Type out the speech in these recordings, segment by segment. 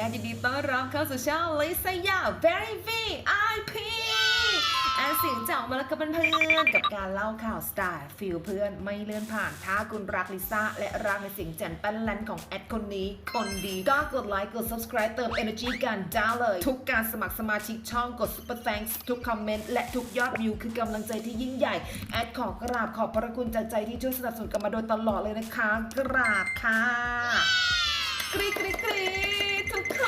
แอร์ยินดีต้อนรับเข้าสู่ช่องลิซยา Very VIP แอนเสียงจากมาแล้วก็เป็นเพื่อนกับการเล่าข่าวสไตล์ฟิลเพื่อนไม่เลื่อนผ่าน ถ้าคุณรักลิซ่า และรักในเสียงแจนแป้นแลนของแอดคนนี้ คนดีก็กดไลค์กด subscribe เติม energy กันได้เลย ทุกการสมัครสมาชิกช่องกด super thanks ทุกคอมเมนต์และทุกยอดวิวคือกำลังใจที่ยิ่งใหญ่ แอดขอกราบขอบพระคุณจากใจที่ช่วยสนับสนุนกันมาโดยตลอดเลยนะคะ กราบค่ะกรี๊ดกรีดกรีด ค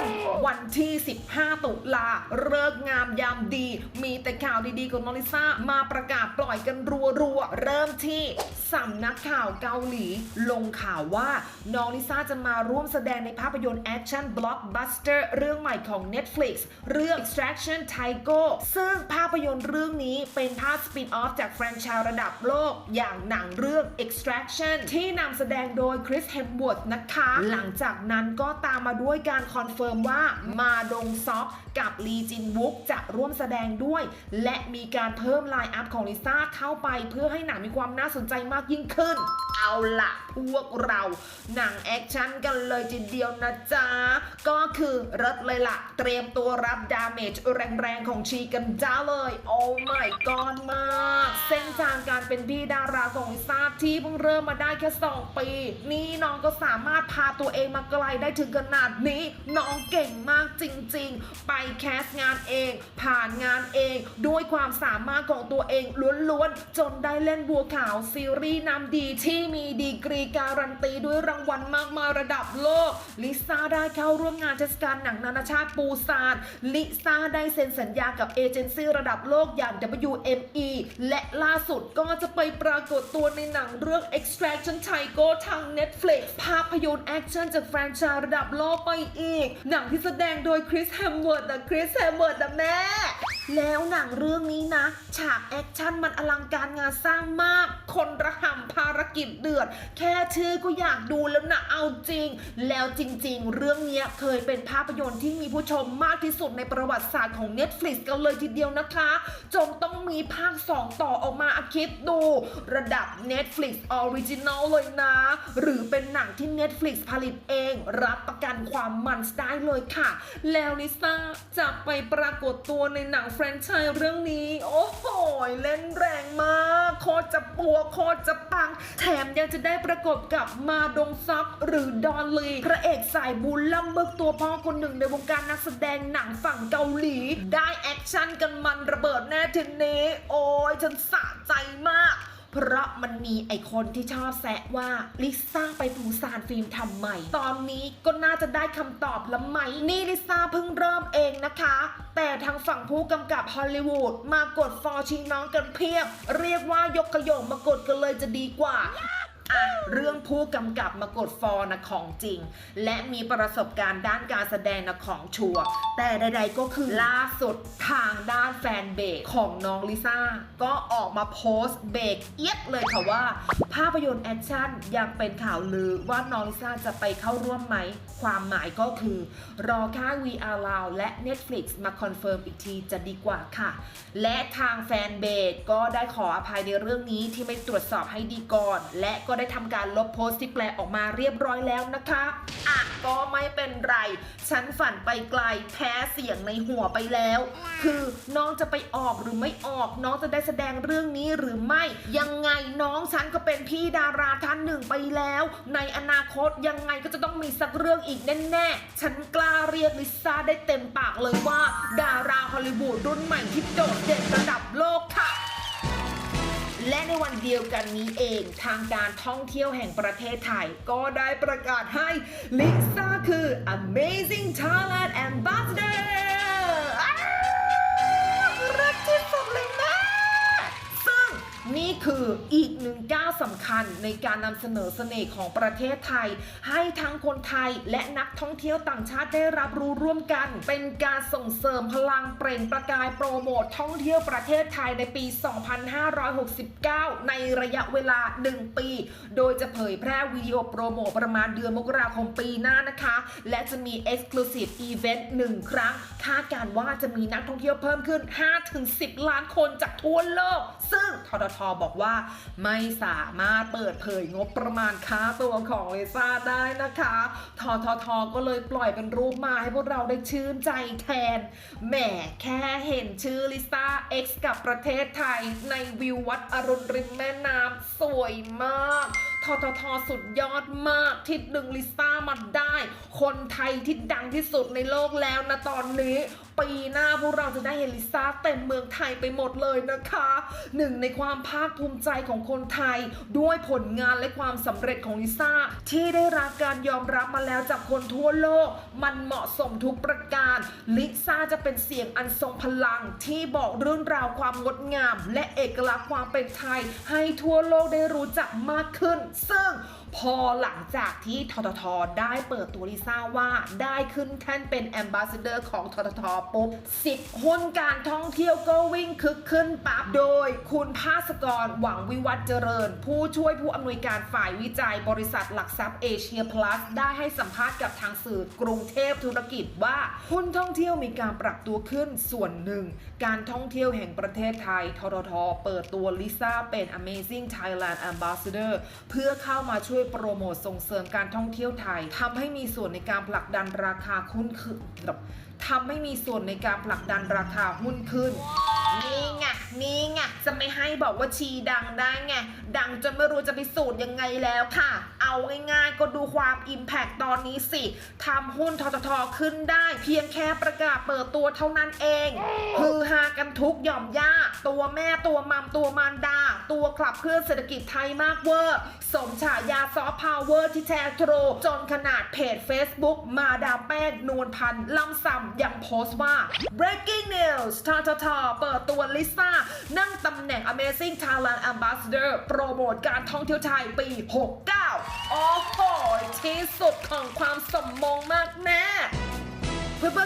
นวันที่ 15 ตุลาเลิกงามยามดี มีแต่ข่าวดีๆของน้องลิซ่ามาประกาศปล่อยกันรัวๆ เริ่มที่สำนักข่าวเกาหลี ลงข่าวว่าน้องลิซ่าจะมาร่วมแสดงในภาพยนตร์แอคชั่นบล็อกบัสเตอร์เรื่องใหม่ของ Netflix เรื่อง Extraction Tygo ซึ่งภาพยนตร์เรื่องนี้เป็นภาพสปินออฟจากแฟรนไชส์ระดับโลก อย่างหนังเรื่อง Extraction ที่นำแสดงโดยคริสเฮมบว t นะคะ หลังจากนั้นก็ตามมาด้วยการคอนเฟิร์มว่ามาดงซอกกับลีจินวุกจะร่วมแสดงด้วย และมีการเพิ่มไลน์อัพของลิซ่าเข้าไปเพื่อให้หนังมีความน่าสนใจมากยิ่งขึ้น เอาละพวกเราหนังแอคชั่นกันเลยทีเดียวนะจ๊ะ ก็คือรถเลยล่ะ เตรียมตัวรับดาเมจแรงๆของชีกันจ้าเลย โอ้ my god มาก เส้นทางการเป็นพี่ดาราของลิซ่าที่เพิ่งเริ่มมาได้แค่ 2 ปี นี่น้องก็สามารถพาตัวเองมาไกลได้ถึงขนาดนี้ น้องเก่งมากจริงๆ ไปแคสงานเอง ผ่านงานเอง ด้วยความสามารถของตัวเองล้วนๆ จนได้เล่นบัวขาวซีรีส์นำดีที่มีดีกรีการันตีด้วยรางวัลมากมายระดับโลก ลิซ่าได้เข้าร่วมงานเทศกาลหนังนานาชาติปูซาน ลิซ่าได้เซ็นสัญญากับเอเจนซี่ระดับโลกอย่าง WME และล่าสุดก็จะไปปรากฏตัวในหนังเรื่อง Extraction Tygo ทาง Netflix ภาพยนตร์แอคชั่นจากแฟรนไชส์ระดับโลกไปอีก หนังที่แสดงโดยคริสแฮมเวิร์ดนะคริสแฮมเวิร์ดนะแม่ แล้วหนังเรื่องนี้นะ ฉากแอคชั่นมันอลังการงานสร้างมาก คนระห่ำภารกิจเดือด แค่ชื่อก็อยากดูแล้วนะเอาจริง แล้วจริง ๆ เรื่องเนี้ยเคยเป็นภาพยนตร์ที่มีผู้ชมมากที่สุดในประวัติศาสตร์ของ Netflix กันเลยทีเดียวนะคะ จนต้องมีภาค 2 ต่อออกมาอคิดดู ระดับ Netflix Original เลยนะ หรือเป็นหนังที่ Netflix ผลิตเอง รับประกันความมันได้เลยค่ะ แล้วลิซ่าจะไปปรากฏตัวในหนังรนไชส์เรื่องนี้ โอ้โหเล่นแรงมาก โคตรจะปัวโคตรจะปัง แถมยังจะได้ประกบกับมาดงซักหรือดอนลีพระเอกสายบุญล่ำเบิกตัวพ่อคนหนึ่งในวงการนักแสดงหนังฝั่งเกาหลี ได้แอคชั่นกันมันระเบิดแน่ทีนี้ โอ้ยฉันสะใจมาก เพราะมันมีไอคนที่ชอบแซะว่าลิซ่าไปปูซานฟิล์มทำใหม่ ตอนนี้ก็น่าจะได้คำตอบแล้วไหม นี่ลิซ่าเพิ่งเริ่มเองนะคะ แต่ทางฝั่งผู้กำกับฮอลลีวูดมากดฟอร์ชิงน้องกันเพียบ เรียกว่ายกขยงมากดกันเลยจะดีกว่า อะเรื่องผู้กำกับมากดฟอร์นะของจริง และมีประสบการณ์ด้านการแสดงนะของชัวร์แต่ใด ๆ ก็คือล่าสุดทางด้านแฟนเบกของน้องลิซ่าก็ออกมาโพสต์เบรกเอียดเลยค่ะว่า ภาพยนตร์แอคชั่นยังเป็นข่าวลือว่าน้องลิซ่าจะไปเข้าร่วมไหม ความหมายก็คือ รอค่าย VR Now และ Netflix มาคอนเฟิร์มอีกทีจะดีกว่าค่ะ และทางแฟนเบสก็ได้ขออภัยในเรื่องนี้ที่ไม่ตรวจสอบให้ดีก่อน และก็ได้ทำการลบโพสต์ที่แปลออกมาเรียบร้อยแล้วนะคะอะก็ไม่เป็นไร ฉันฝันไปไกลแพ้เสียงในหัวไปแล้ว คือน้องจะไปออกหรือไม่ออก น้องจะได้แสดงเรื่องนี้หรือไม่ ยังไงน้องฉันก็เป็นพี่ดาราท่านหนึ่งไปแล้ว ในอนาคตยังไงก็จะต้องมีสักเรื่องอีกแน่ๆ ฉันกล้าเรียกลิซ่าได้เต็มปากเลยว่า ดาราฮอลลีวูดรุ่นใหม่ที่โดดเด่นระดับ ในวันเดียวกันนี้เอง ทางการท่องเที่ยวแห่งประเทศไทย ก็ได้ประกาศให้ลิซ่าคือ Amazing Thailand Ambassador สำคัญในการนำเสนอเสน่ห์ของประเทศไทย ให้ทั้งคนไทยและนักท่องเที่ยวต่างชาติได้รับรู้ร่วมกัน เป็นการส่งเสริมพลังเปล่งประกายโปรโมทท่องเที่ยวประเทศไทยในปี 2569 ในระยะเวลา 1 ปี โดยจะเผยแพร่วิดีโอโปรโมทประมาณเดือนมกราคมปีหน้านะคะ และจะมี Exclusive Event 1 ครั้ง คาดการณ์ว่าจะมีนักท่องเที่ยวเพิ่มขึ้น 5-10 ล้านคนจากทั่วโลก ซึ่งทททบอกว่าไม่สาามารถเปิดเผยงบประมาณค่าตัวของลิซ่าได้นะคะทททก็เลยปล่อยเป็นรูปมาให้พวกเราได้ชื่นใจแทน แหมแค่เห็นชื่อลิซ่า X กับประเทศไทยในวิววัดอรุณริมแม่น้ำสวยมากทททสุดยอดมากที่ดึงลิซ่ามาได้ คนไทยที่ดังที่สุดในโลกแล้วนะตอนนี้ ปีหน้าพวกเราจะได้เห็นลิซ่าเต็มเมืองไทยไปหมดเลยนะคะ หนึ่งในความภาคภูมิใจของคนไทย ด้วยผลงานและความสำเร็จของลิซ่า ที่ได้รับการยอมรับมาแล้วจากคนทั่วโลก มันเหมาะสมทุกประการ ลิซ่าจะเป็นเสียงอันทรงพลังที่บอกเรื่องราวความงดงาม และเอกลักษณ์ความเป็นไทย ให้ทั่วโลกได้รู้จักมากขึ้น ซึ่ง พอหลังจากที่ททท ได้เปิดตัวลิซ่าว่าได้ขึ้นแท่นเป็นแอมบาสเดอร์ของททท ปุ๊บสิบหุ้นการท่องเที่ยวก็วิ่งคึกขึ้นปั๊บโดย คุณภาสกรหวังวิวัฒเจริญ ผู้ช่วยผู้อำนวยการฝ่ายวิจัยบริษัทหลักทรัพย์เอเชียพลัสได้ให้สัมภาษณ์กับทางสื่อกรุงเทพธุรกิจว่าหุ้นท่องเที่ยวมีการปรับตัวขึ้นส่วนหนึ่ง การท่องเที่ยวแห่งประเทศไทยททท เปิดตัวลิซ่าเป็น Amazing Thailand Ambassador เพื่อเข้ามาช่วยโปรโมทส่งเสริมการท่องเที่ยวไทยทำให้มีส่วนในการผลักดันราคาหุ้นขึ้นทำให้มีส่วนในการผลักดันราคาหุ้นขึ้น นี่ไงนี่ไงจะไม่ให้บอกว่าชีดังได้ไงดังจนไม่รู้จะพิสูจน์ยังไงแล้วค่ะ เอาง่ายๆก็ดูความอิมแพกตอนนี้สิทำหุ้นทททขึ้นได้เพียงแค่ประกาศเปิดตัวเท่านั้นเองฮือฮากันทุกหย่อมย่า ตัวแม่ตัวมัมตัวมารดา ตัวขับเคลื่อนเศรษฐกิจไทยมากเวอร์ สมฉายาซอฟต์พาวเวอร์ที่แท้ทรูจนขนาดเพจ Facebook มาดามแป้งนวลพันธ์ล่ำซำยังโพสต์ว่า breaking news ทททเปิดตัวลิซ่า นั่งตำแหน่ง Amazing Thailand Ambassador โปรโมทการท่องเที่ยวไทยปี 69 โอ้โหที่สุดของความสมมงมากแม่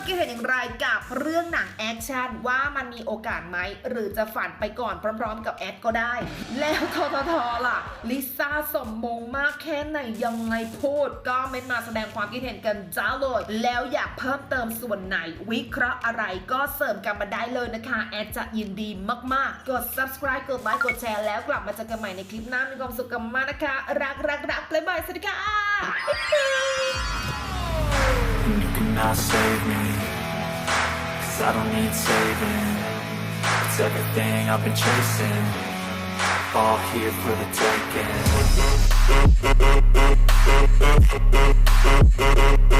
คิดเห็นอย่างไรกับเรื่องหนังแอคชั่นว่ามันมีโอกาสไหม หรือจะฝันไปก่อนพร้อมๆ กับแอดก็ได้ แล้วทททล่ะ ลิซ่าสมมงมากแค่ไหนยังไงพูด ก็เม้นมาแสดงความคิดเห็นกันจ้าเลย แล้วอยากเพิ่มเติมส่วนไหน วิเคราะห์อะไรก็เสริมกันมาได้เลยนะคะ แอดจะยินดีมากๆ กด subscribe กดไลค์กดแชร์แล้วกลับมาเจอกันใหม่ในคลิปหน้ามีความสุขกันมากนะคะ รักรักรักบายบายสวัสดีค่ะ cannot save me. Cause I don't need saving. It's everything I've been chasing. All here for the taking